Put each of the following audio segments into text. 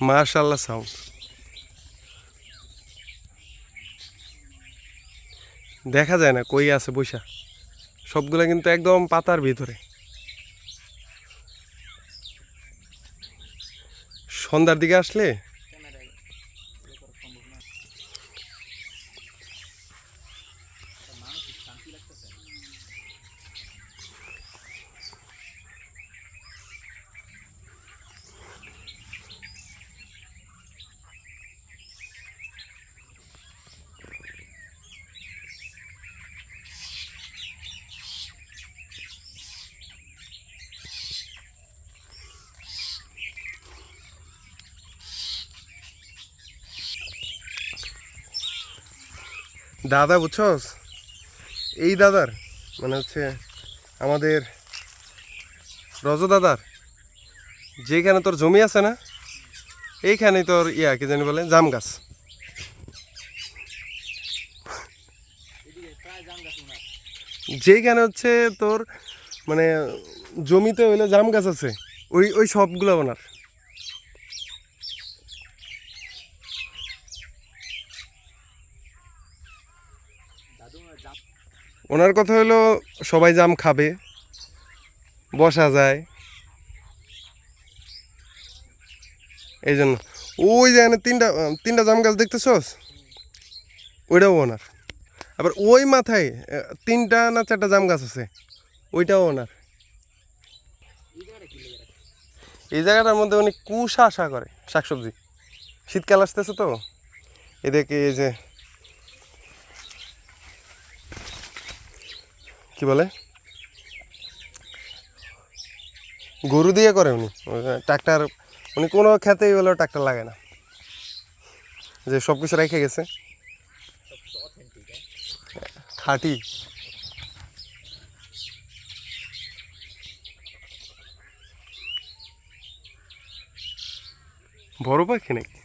মার্শাল্লাহ সাউন্ড দেখা যায় না কই আছে বৈশা। সবগুলা কিন্তু একদম পাতার ভিতরে। সন্ধ্যার দিকে আসলে দাদা, বুঝছস? এই দাদার মানে হচ্ছে আমাদের রজ দাদার, যেখানে তোর জমি আছে না এইখানে তোর ইয়া, কি জানি বলে, জাম গাছ। যেখানে হচ্ছে তোর মানে জমিতে হইলে জাম গাছ আছে, ওই ওই সবগুলো ওনার। ওনার কথা হলো, সবাই জাম খাবে, বসা যায়। এই জন্য। ওই যে এখানে তিনটা তিনটা জাম গাছ দেখতেছস? ওইটাও ওনার। আবার ওই মাথায় তিনটা না চারটা জাম গাছ আছে, ওইটাও ওনার। এই জায়গাটার মধ্যে উনি কুষা আশা করে, শাকসবজি। শীতকাল আসতেছে তো। এদেরকে এই যে কি বলে? গরু দিয়ে করে উনি। ট্রাক্টর, উনি কোনো খেতেই হলো ট্রাক্টর লাগে না। যে সব কিছু রেখে গেছে। খাটি। বড় পাখি নাকি?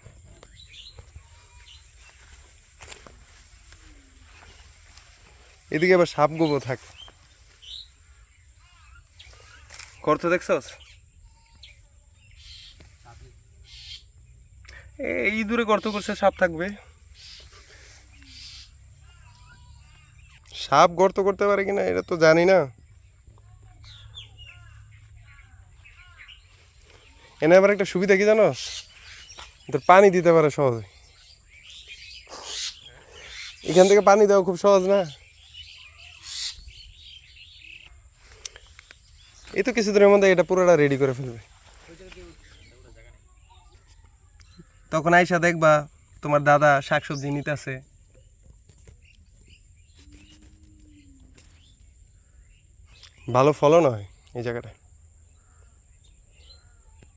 এদিকে আবার সাপ গোবো থাকে। করতে দেখছস? এই দূরে গর্ত করছে, সাপ থাকবে। সাপ গর্ত করতে পারে কিনা, এটা তো জানি না। এনে আবার একটা সুবিধা কি জানো তোর পানি দিতে পারে সহজে। এখান থেকে পানি দেওয়া খুব সহজ না? এই তো কিছুদিনের মধ্যে এটা পুরোটা রেডি করে ফেলবে। তখন আইসা দেখবা তোমার দাদা শাকসবজি নিতেছে ভালো ফলন হয় এই জায়গাটায়।